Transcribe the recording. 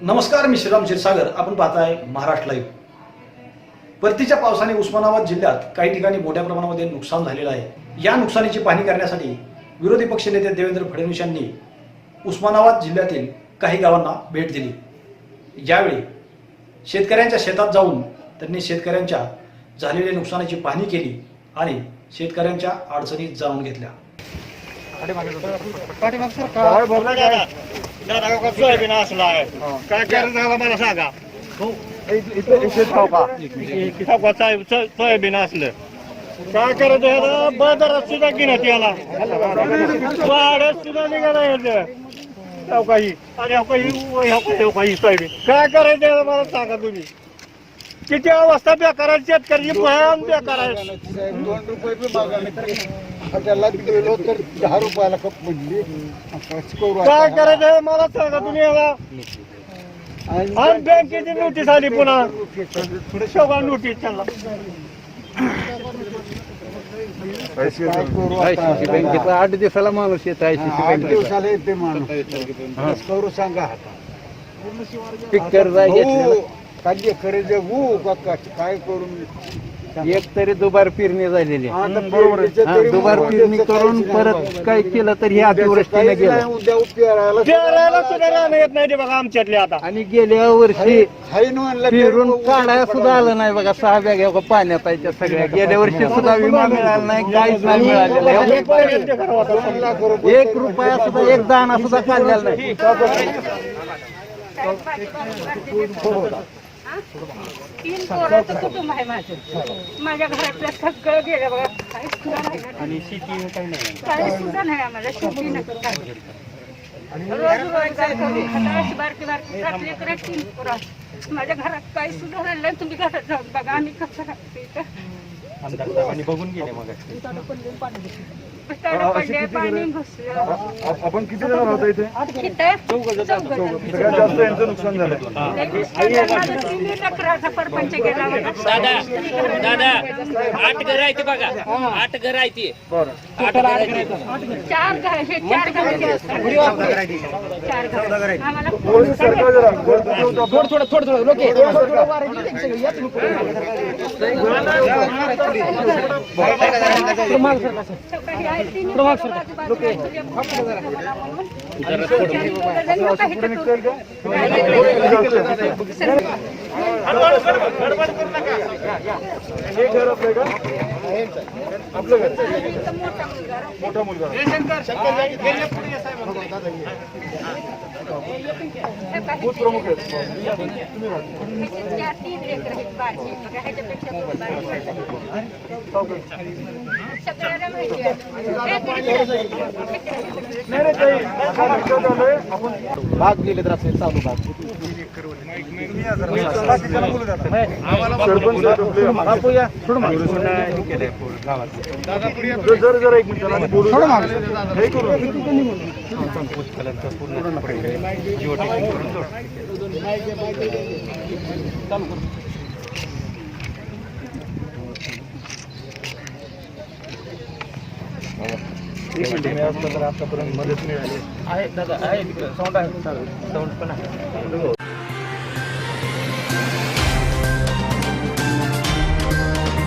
नमस्कार मी श्रीराम क्षीरसागर. आपण पाहताय महाराष्ट्र लाईव्ह परतीच्या पावसाने उस्मानाबाद जिल्ह्यात काही ठिकाणी मोठ्या प्रमाणामध्ये नुकसान झालेलं आहे. या नुकसानीची पाहणी करण्यासाठी विरोधी पक्षनेते देवेंद्र फडणवीस यांनी उस्मानाबाद जिल्ह्यातील काही गावांना भेट दिली. यावेळी शेतकऱ्यांच्या शेतात जाऊन त्यांनी शेतकऱ्यांच्या झालेल्या नुकसानाची पाहणी केली आणि शेतकऱ्यांच्या अडचणी जाणून घेतल्या. दादा का सोयाबीन असला आहे काय करायचं झाला मला सांगा सोयाबीन असलं काय करायचं याला बाजारात सुद्धा घेण्यात याला वाड्यात सुद्धा निघाला याचं काही काही सोयाबीन काय करायचं याला मला सांगा तुम्ही किती अवस्था बेकारायची आहे शेतकऱ्याची भयान बेकार आहे त्याला गेलो तर दहा रुपयाला कप म्हणली. काय करायचं मला सांगा तुम्ही याला. आणि बँकेची नोटीस आली पुन्हा. शेवगा नोटीस त्यांना. आठ दिवसाला माणूस येत आहे आठ दिवसाला येते माणूस. करू सांगा आता. पिक्चर हो काढले खरे जे काय करून एक तरी दुबार पेरणी झालेली आहे. हा, दुबार पेरणी करून परत. काय केलं तर हे अतिवृष्टीने गेलं नाही, उद्या पेरायला पेरायला सुद्धा राहणं येत नाही ते बघा आमच्यातले आता आणि गेल्या वर्षी पेरून काढायला सुद्धा आलं नाही बघा सहा बॅग पाण्यात आहे त्या सगळ्या गेल्या वर्षी सुद्धा विमा मिळाला नाही काहीच नाही मिळालेलं दोन एक रुपया सुद्धा एक दाणा सुद्धा काढलेला नाही तीन पोराचं कुटुंब आहे माझं. माझ्या घरातलं सगळं गेलं बघा. काही सुद्धा नाही. आणि शेती काही सुद्धा नाही आम्हाला. शेती नाही रोज रोजगार खटाशी बारकी बारकी सात लेकरं, तीन पोरं. माझ्या घरात काही सुद्धा राहिलं नाही. तुम्ही घरात जाऊन बघा. आम्ही कसं राहतो इथं? बघून गेले मग. आपण किती जण होतो इथे. सगळ्यात जास्त यांचं नुकसान झालं गेला बघा. दादा आठ घर आहे ते बघा. आठ घर आहे ते आठ घर आहे ते. चार घर हे चार घर चार आम्हाला आहेत आहेत बघा ह्याच्यापेक्षा दोन बारकी सगळ्यांना माहिती आहे नाही रे ताई, काय नुकसान झालंय आपण भाग गेले तर असेल चालू भाग एक मिनिट आतापर्यंत मदत मिळाली. आहे दादा आहे तिकडं. साऊंड आहे साऊंड पण आहे.